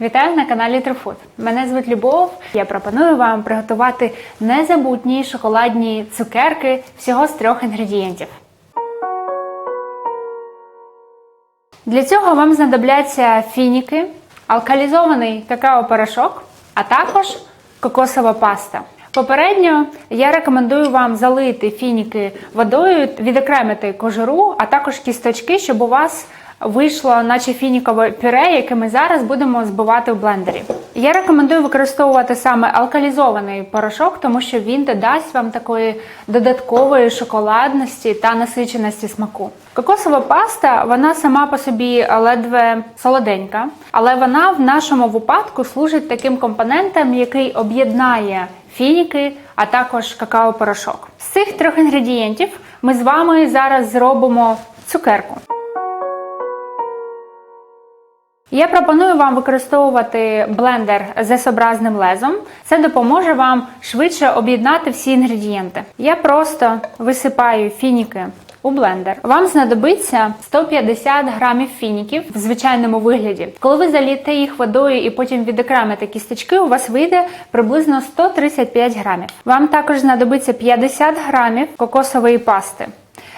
Вітаю на каналі Трифуд. Мене звуть Любов. Я пропоную вам приготувати незабутні шоколадні цукерки всього з трьох інгредієнтів. Для цього вам знадобляться фініки, алкалізований какао-порошок, а також кокосова паста. Попередньо я рекомендую вам залити фініки водою, відокремити кожуру, а також кісточки, щоб у вас вийшло наче фінікове пюре, яке ми зараз будемо збивати в блендері. Я рекомендую використовувати саме алкалізований порошок, тому що він додасть вам такої додаткової шоколадності та насиченості смаку. Кокосова паста, вона сама по собі ледве солоденька, але вона в нашому випадку служить таким компонентом, який об'єднає фініки, а також какао-порошок. З цих трьох інгредієнтів ми з вами зараз зробимо цукерку. Я пропоную вам використовувати блендер з S-образним лезом. Це допоможе вам швидше об'єднати всі інгредієнти. Я просто висипаю фініки у блендер. Вам знадобиться 150 грамів фініків в звичайному вигляді. Коли ви залієте їх водою і потім відокремите кісточки, у вас вийде приблизно 135 грамів. Вам також знадобиться 50 грамів кокосової пасти.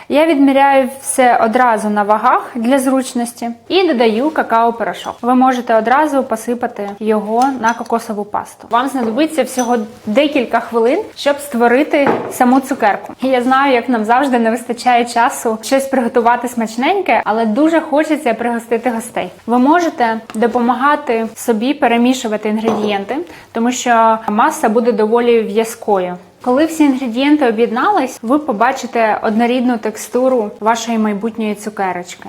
Я відміряю все одразу на вагах для зручності і додаю какао-порошок. Ви можете одразу посипати його на кокосову пасту. Вам знадобиться всього декілька хвилин, щоб створити саму цукерку. Я знаю, як нам завжди не вистачає часу щось приготувати смачненьке, але дуже хочеться пригостити гостей. Ви можете допомагати собі перемішувати інгредієнти, тому що маса буде доволі в'язкою. Коли всі інгредієнти об'єднались, ви побачите однорідну текстуру вашої майбутньої цукерочки.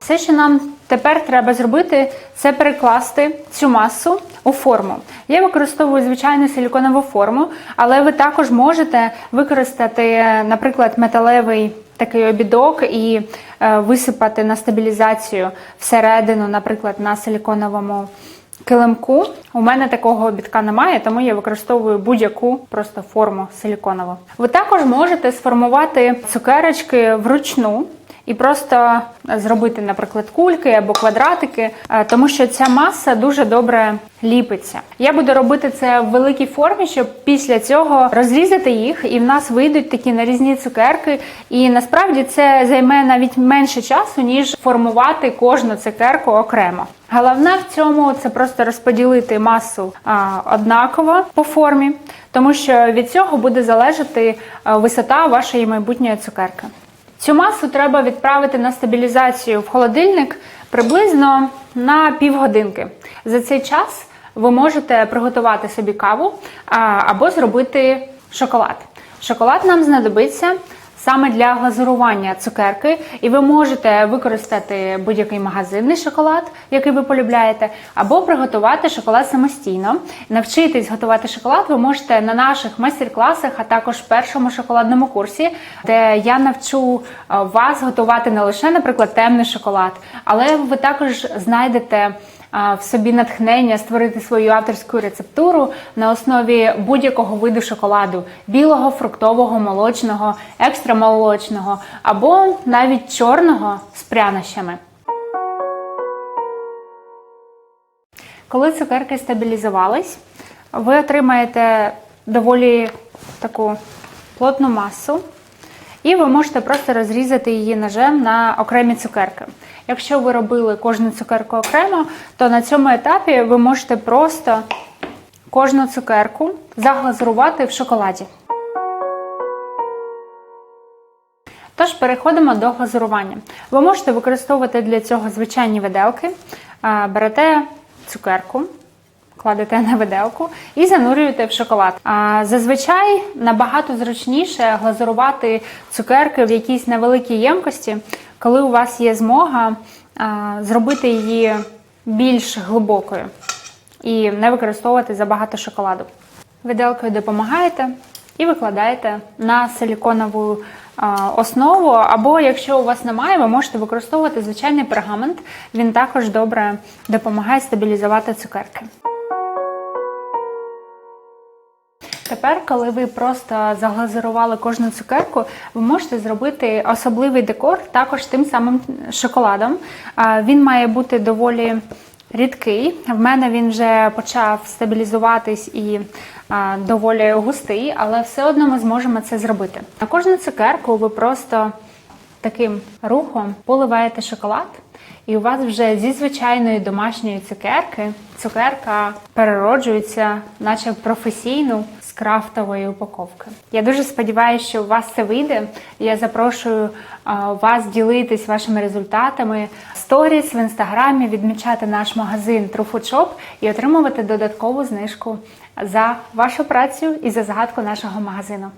Все, що нам тепер треба зробити, це перекласти цю масу у форму. Я використовую звичайну силіконову форму, але ви також можете використати, наприклад, металевий такий обідок і е, висипати на стабілізацію всередину, наприклад, на силіконовому килимку. У мене такого обідка немає, тому я використовую будь-яку просто форму силіконову. Ви також можете сформувати цукерочки вручну. І просто зробити, наприклад, кульки або квадратики, е, тому що ця маса дуже добре ліпиться. Я буду робити це в великій формі, щоб після цього розрізати їх, і в нас вийдуть такі нарізні цукерки. І насправді це займе навіть менше часу, ніж формувати кожну цукерку окремо. Головне в цьому це просто розподілити масу а, однаково по формі, тому що від цього буде залежати висота вашої майбутньої цукерки. Цю масу треба відправити на стабілізацію в холодильник приблизно на півгодинки. За цей час ви можете приготувати собі каву або зробити шоколад. Шоколад нам знадобиться саме для глазурування цукерки, і ви можете використати будь-який магазинний шоколад, який ви полюбляєте, або приготувати шоколад самостійно. Навчитись готувати шоколад ви можете на наших майстер-класах, а також першому шоколадному курсі, де я навчу е, вас готувати не лише, наприклад, темний шоколад, але ви також знайдете в собі натхнення створити свою авторську рецептуру на основі будь-якого виду шоколаду білого, фруктового, молочного, екстрамолочного або навіть чорного з прянощами. Коли цукерки стабілізувались, ви отримаєте доволі таку плотну масу. І ви можете просто розрізати її ножем на окремі цукерки. Якщо ви робили кожну цукерку окремо, то на цьому етапі ви можете просто кожну цукерку заглазурувати в шоколаді. Тож переходимо до глазурування. Ви можете використовувати для цього звичайні виделки. Берете цукерку, кладете на виделку і занурюєте в шоколад. А зазвичай набагато зручніше глазурувати цукерки в якійсь невеликій ємкості, коли у вас є змога а, зробити її більш глибокою і не використовувати забагато шоколаду. Виделкою допомагаєте і викладаєте на силіконову основу, або якщо у вас немає, ви можете використовувати звичайний пергамент. Він також добре допомагає стабілізувати цукерки. Тепер, коли ви просто заглазурували кожну цукерку, ви можете зробити особливий декор також тим самим шоколадом. Він має бути доволі рідкий. В мене він вже почав стабілізуватись і доволі густий, але все одно ми зможемо це зробити. На кожну цукерку ви просто таким рухом поливаєте шоколад. І у вас вже зі звичайної домашньої цукерки цукерка перероджується, наче в професійну крафтової упаковки. Я дуже сподіваюся, що у вас це вийде. Я запрошую вас ділитись вашими результатами сторіс в інстаграмі, відмічати наш магазин True Food Shop і отримувати додаткову знижку за вашу працю і за загадку нашого магазину.